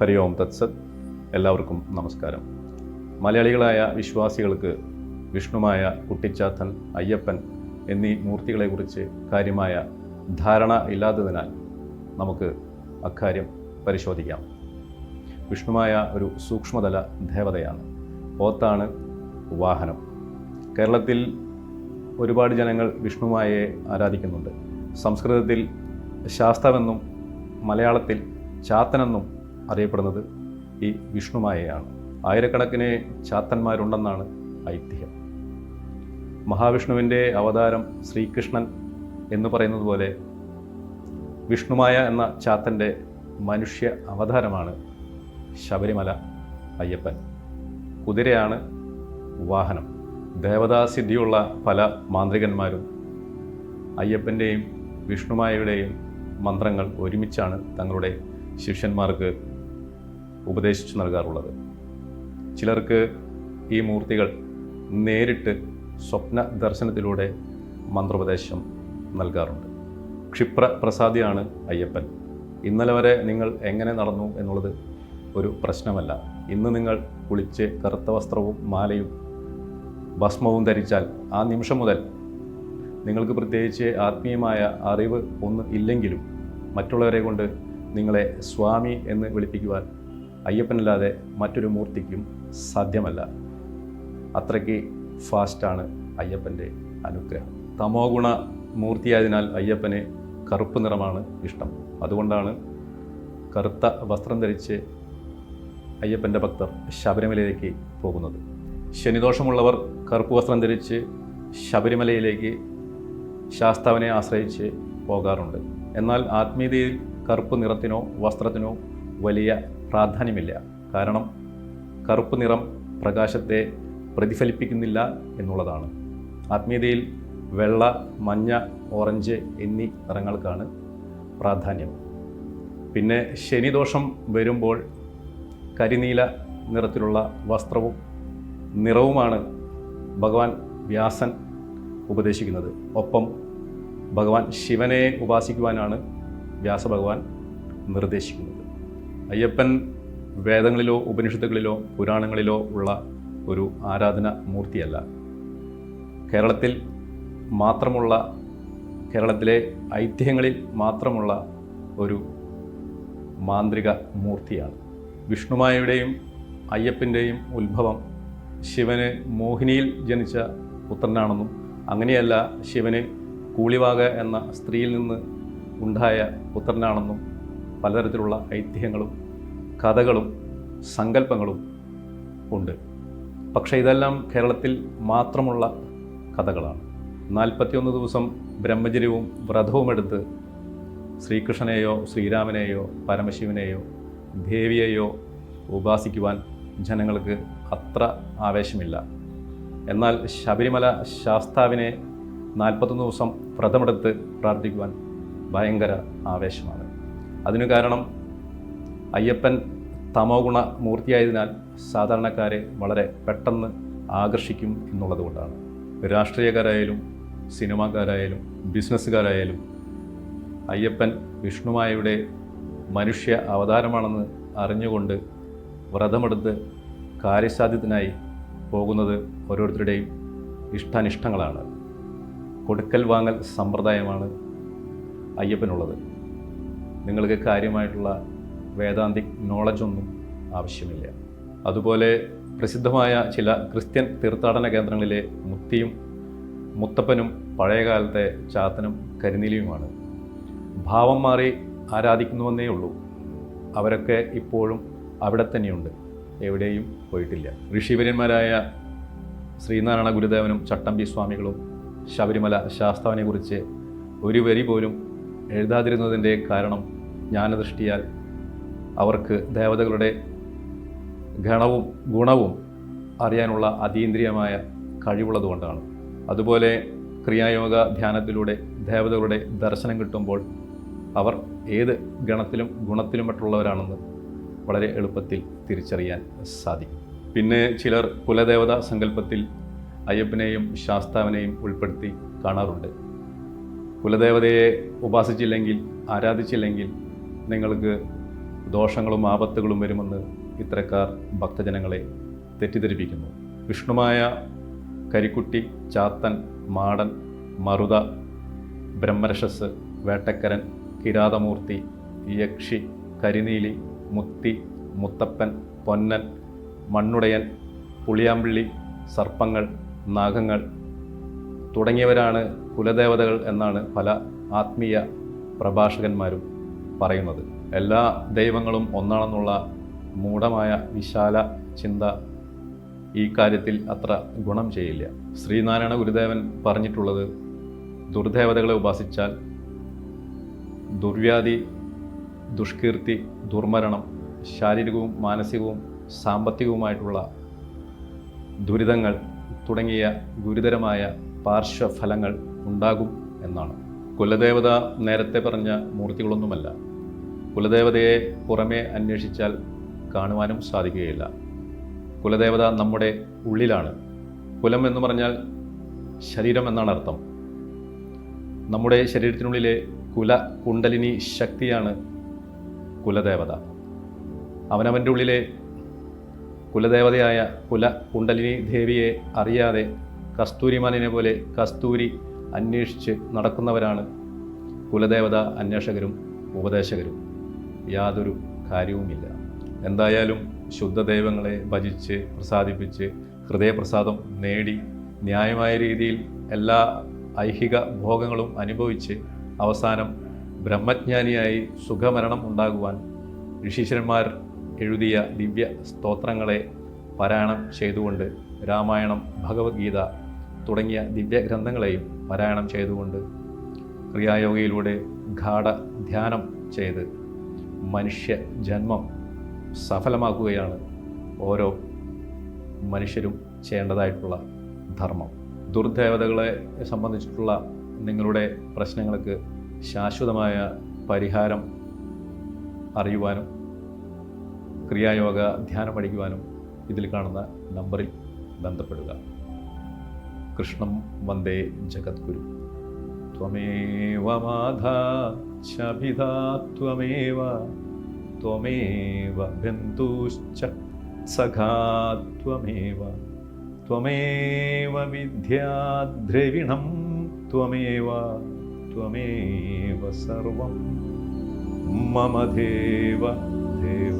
ഹരി ഓം തത്സത് എല്ലാവർക്കും നമസ്കാരം. മലയാളികളായ വിശ്വാസികൾക്ക് വിഷ്ണുമായ കുട്ടിച്ചാത്തൻ അയ്യപ്പൻ എന്നീ മൂർത്തികളെക്കുറിച്ച് കാര്യമായ ധാരണ ഇല്ലാത്തതിനാൽ നമുക്ക് അക്കാര്യം പരിശോധിക്കാം. വിഷ്ണുമായ ഒരു സൂക്ഷ്മതല ദേവതയാണ്. പോത്താണ് വാഹനം. കേരളത്തിൽ ഒരുപാട് ജനങ്ങൾ വിഷ്ണുമായെ ആരാധിക്കുന്നുണ്ട്. സംസ്കൃതത്തിൽ ശാസ്ത്രമെന്നും മലയാളത്തിൽ ചാത്തനെന്നും അറിയപ്പെടുന്നത് ഈ വിഷ്ണുമായയാണ്. ആയിരക്കണക്കിന് ചാത്തന്മാരുണ്ടെന്നാണ് ഐതിഹ്യം. മഹാവിഷ്ണുവിന്റെ അവതാരം ശ്രീകൃഷ്ണൻ എന്ന് പറയുന്നത് പോലെ വിഷ്ണുമായ എന്ന ചാത്തന്റെ മനുഷ്യ അവതാരമാണ് ശബരിമല അയ്യപ്പൻ. കുതിരയാണ് വാഹനം. ദേവതാസിദ്ധിയുള്ള പല മാന്ത്രികന്മാരും അയ്യപ്പന്റെയും വിഷ്ണുമായയുടെയും മന്ത്രങ്ങൾ ഒരുമിച്ചാണ് തങ്ങളുടെ ശിഷ്യന്മാർക്ക് ഉപദേശിച്ചു നൽകാറുള്ളത്. ചിലർക്ക് ഈ മൂർത്തികൾ നേരിട്ട് സ്വപ്ന ദർശനത്തിലൂടെ മന്ത്രോപദേശം നൽകാറുണ്ട്. ക്ഷിപ്ര പ്രസാദിയാണ് അയ്യപ്പൻ. ഇന്നലെ വരെ നിങ്ങൾ എങ്ങനെ നടന്നു എന്നുള്ളത് ഒരു പ്രശ്നമല്ല. ഇന്ന് നിങ്ങൾ കുളിച്ച് കറുത്ത വസ്ത്രവും മാലയും ഭസ്മവും ധരിച്ചാൽ ആ നിമിഷം മുതൽ നിങ്ങൾക്ക് പ്രത്യേകിച്ച് ആത്മീയമായ അറിവ് ഒന്നും ഇല്ലെങ്കിലും മറ്റുള്ളവരെ കൊണ്ട് നിങ്ങളെ സ്വാമി എന്ന് വിളിപ്പിക്കുവാൻ അയ്യപ്പനല്ലാതെ മറ്റൊരു മൂർത്തിക്കും സാധ്യമല്ല. അത്രയ്ക്ക് ഫാസ്റ്റാണ് അയ്യപ്പന്റെ അനുഗ്രഹം. തമോ ഗുണ മൂർത്തിയായതിനാൽ അയ്യപ്പന് കറുപ്പ് നിറമാണ് ഇഷ്ടം. അതുകൊണ്ടാണ് കറുത്ത വസ്ത്രം ധരിച്ച് അയ്യപ്പന്റെ ഭക്തർ ശബരിമലയിലേക്ക് പോകുന്നത്. ശനിദോഷമുള്ളവർ കറുപ്പ് വസ്ത്രം ധരിച്ച് ശബരിമലയിലേക്ക് ശാസ്താവിനെ ആശ്രയിച്ച് പോകാറുണ്ട്. എന്നാൽ ആത്മീയതയിൽ കറുപ്പ് നിറത്തിനോ വസ്ത്രത്തിനോ വലിയ പ്രാധാന്യമില്ല. കാരണം കറുപ്പ് നിറം പ്രകാശത്തെ പ്രതിഫലിപ്പിക്കുന്നില്ല എന്നുള്ളതാണ്. ആത്മീയതയിൽ വെള്ള മഞ്ഞ ഓറഞ്ച് എന്നീ നിറങ്ങൾക്കാണ് പ്രാധാന്യം. പിന്നെ ശനിദോഷം വരുമ്പോൾ കരിനീല നിറത്തിലുള്ള വസ്ത്രവും നിറവുമാണ് ഭഗവാൻ വ്യാസൻ ഉപദേശിക്കുന്നത്. ഒപ്പം ഭഗവാൻ ശിവനെ ഉപാസിക്കുവാനാണ് വ്യാസഭഗവാൻ നിർദ്ദേശിക്കുന്നത്. അയ്യപ്പൻ വേദങ്ങളിലോ ഉപനിഷത്തുകളിലോ പുരാണങ്ങളിലോ ഉള്ള ഒരു ആരാധന മൂർത്തിയല്ല. കേരളത്തിൽ മാത്രമുള്ള കേരളത്തിലെ ഐതിഹ്യങ്ങളിൽ മാത്രമുള്ള ഒരു മാന്ത്രിക മൂർത്തിയാണ്. വിഷ്ണുമായയുടെയും അയ്യപ്പന്റെയും ഉത്ഭവം ശിവന് മോഹിനിയിൽ ജനിച്ച പുത്രനാണെന്നും അങ്ങനെയല്ല ശിവന് കൂളിവാക എന്ന സ്ത്രീയിൽ നിന്ന് ഉണ്ടായ പുത്രനാണെന്നും പലതരത്തിലുള്ള ഐതിഹ്യങ്ങളും കഥകളും സങ്കല്പങ്ങളും ഉണ്ട്. പക്ഷേ ഇതെല്ലാം കേരളത്തിൽ മാത്രമുള്ള കഥകളാണ്. നാൽപ്പത്തിയൊന്ന് ദിവസം ബ്രഹ്മചര്യവും വ്രതവും എടുത്ത് ശ്രീകൃഷ്ണനെയോ ശ്രീരാമനെയോ പരമശിവനെയോ ദേവിയെയോ ഉപാസിക്കുവാൻ ജനങ്ങൾക്ക് അത്ര ആവേശമില്ല. എന്നാൽ ശബരിമല ശാസ്താവിനെ നാൽപ്പത്തൊന്ന് ദിവസം വ്രതമെടുത്ത് പ്രാർത്ഥിക്കുവാൻ ഭയങ്കര ആവേശമാണ്. അതിനു കാരണം അയ്യപ്പൻ തമോ ഗുണ മൂർത്തിയായതിനാൽ സാധാരണക്കാരെ വളരെ പെട്ടെന്ന് ആകർഷിക്കും എന്നുള്ളതുകൊണ്ടാണ്. രാഷ്ട്രീയക്കാരായാലും സിനിമാക്കാരായാലും ബിസിനസ്സുകാരായാലും അയ്യപ്പൻ വിഷ്ണുമായയുടെ മനുഷ്യ അവതാരമാണെന്ന് അറിഞ്ഞുകൊണ്ട് വ്രതമെടുത്ത് കാര്യസാധ്യത്തിനായി പോകുന്നത് ഓരോരുത്തരുടെയും ഇഷ്ടാനിഷ്ടങ്ങളാണ്. കൊടുക്കൽ വാങ്ങൽ സമ്പ്രദായമാണ് അയ്യപ്പനുള്ളത്. നിങ്ങൾക്ക് കാര്യമായിട്ടുള്ള വേദാന്തിക് നോളജൊന്നും ആവശ്യമില്ല. അതുപോലെ പ്രസിദ്ധമായ ചില ക്രിസ്ത്യൻ തീർത്ഥാടന കേന്ദ്രങ്ങളിലെ മുത്തിയും മുത്തപ്പനും പഴയകാലത്തെ ചാത്തനും കരിനീലിയുമാണ്. ഭാവം മാറി ആരാധിക്കുന്നുവെന്നേ ഉള്ളൂ. അവരൊക്കെ ഇപ്പോഴും അവിടെ തന്നെയുണ്ട്. എവിടെയും പോയിട്ടില്ല. ഋഷിവര്യന്മാരായ ശ്രീനാരായണ ഗുരുദേവനും ചട്ടമ്പി സ്വാമികളും ശബരിമല ശാസ്താവിനെക്കുറിച്ച് ഒരു വരി പോലും എഴുതാതിരുന്നതിന്റെ കാരണം ജ്ഞാനദൃഷ്ടിയാൽ അവർക്ക് ദേവതകളുടെ ഗണവും ഗുണവും അറിയാനുള്ള അതീന്ദ്രിയമായ കഴിവുള്ളതുകൊണ്ടാണ് അതുപോലെ ക്രിയായോഗ ധ്യാനത്തിലൂടെ ദേവതകളുടെ ദർശനം കിട്ടുമ്പോൾ അവർ ഏത് ഗണത്തിലും ഗുണത്തിലും മറ്റുള്ളവരാണെന്ന് വളരെ എളുപ്പത്തിൽ തിരിച്ചറിയാൻ സാധിക്കും. പിന്നെ ചിലർ കുലദേവതാ സങ്കല്പത്തിൽ അയ്യപ്പനെയും ശാസ്താവിനെയും ഉൾപ്പെടുത്തി കാണാറുണ്ട്. കുലദേവതയെ ഉപാസിച്ചില്ലെങ്കിൽ ആരാധിച്ചില്ലെങ്കിൽ നിങ്ങൾക്ക് ദോഷങ്ങളും ആപത്തുകളും വരുമെന്ന് ഇത്തരക്കാർ ഭക്തജനങ്ങളെ തെറ്റിദ്ധരിപ്പിക്കുന്നു. വിഷ്ണുമായ കരിക്കുട്ടി ചാത്തൻ മാടൻ മറുത ബ്രഹ്മരശസ് വേട്ടക്കരൻ കിരാതമൂർത്തി യക്ഷി കരിനീലി മുത്തി മുത്തപ്പൻ പൊന്നൻ മണ്ണുടയൻ പുളിയാമ്പിള്ളി സർപ്പങ്ങൾ നാഗങ്ങൾ തുടങ്ങിയവരാണ് കുലദേവതകൾ എന്നാണ് പല ആത്മീയ പ്രഭാഷകന്മാരും പറയുന്നത്. എല്ലാ ദൈവങ്ങളും ഒന്നാണെന്നുള്ള മൂഢമായ വിശാല ചിന്ത ഈ കാര്യത്തിൽ അത്ര ഗുണം ചെയ്യില്ല. ശ്രീനാരായണ ഗുരുദേവൻ പറഞ്ഞിട്ടുള്ളത് ദുർദേവതകളെ ഉപാസിച്ചാൽ ദുർവ്യാധി ദുഷ്കീർത്തി ദുർമരണം ശാരീരികവും മാനസികവും സാമ്പത്തികവുമായിട്ടുള്ള ദുരിതങ്ങൾ തുടങ്ങിയ ഗുരുതരമായ പാർശ്വഫലങ്ങൾ ഉണ്ടാകും എന്നാണ്. കുലദേവത നേരത്തെ പറഞ്ഞ മൂർത്തികളൊന്നുമല്ല. കുലദേവതയെ പുറമേ അന്വേഷിച്ചാൽ കാണുവാനും സാധിക്കുകയില്ല. കുലദേവത നമ്മുടെ ഉള്ളിലാണ്. കുലം എന്ന് പറഞ്ഞാൽ ശരീരം എന്നാണ് അർത്ഥം. നമ്മുടെ ശരീരത്തിനുള്ളിലെ കുല കുണ്ടലിനി ശക്തിയാണ് കുലദേവത. അവനവന്റെ ഉള്ളിലെ കുലദേവതയായ കുല കുണ്ടലിനി ദേവിയെ അറിയാതെ കസ്തൂരിമാനിനെ പോലെ കസ്തൂരി അന്വേഷിച്ച് നടക്കുന്നവരാണ് കുലദേവത അന്വേഷകരും ഉപദേശകരും. യാതൊരു കാര്യവുമില്ല. എന്തായാലും ശുദ്ധദൈവങ്ങളെ ഭജിച്ച് പ്രസാദിപ്പിച്ച് ഹൃദയപ്രസാദം നേടി ന്യായമായ രീതിയിൽ എല്ലാ ഐഹിക ഭോഗങ്ങളും അനുഭവിച്ച് അവസാനം ബ്രഹ്മജ്ഞാനിയായി സുഖമരണം ഉണ്ടാകുവാൻ ഋഷീശ്വരന്മാർ എഴുതിയ ദിവ്യ സ്തോത്രങ്ങളെ പാരായണം ചെയ്തുകൊണ്ട് രാമായണം ഭഗവത്ഗീത തുടങ്ങിയ ദിവ്യഗ്രന്ഥങ്ങളെയും പാരായണം ചെയ്തുകൊണ്ട് ക്രിയായോഗയിലൂടെ ഗാഠ ധ്യാനം ചെയ്ത് മനുഷ്യ ജന്മം സഫലമാക്കുകയാണ് ഓരോ മനുഷ്യരും ചെയ്യേണ്ടതായിട്ടുള്ള ധർമ്മം. ദുർദേവതകളെ സംബന്ധിച്ചിട്ടുള്ള നിങ്ങളുടെ പ്രശ്നങ്ങൾക്ക് ശാശ്വതമായ പരിഹാരം അറിയുവാനും ക്രിയായോഗ ധ്യാനം പഠിക്കുവാനും ഇതിൽ കാണുന്ന നമ്പറിൽ ബന്ധപ്പെടുക. കൃഷ്ണം വന്ദേ ജഗദ്ഗുരു ത്വമേവ മാധാ ചഭിതാ ത്വമേവ ത്വമേവ ബന്ധുശ്ച സഖാ ത്വമേവ ത്വമേവ വിദ്യാദ്രവിണം ത്വമേവ ത്വമേവ സർവം മമ ദേവ ദേവ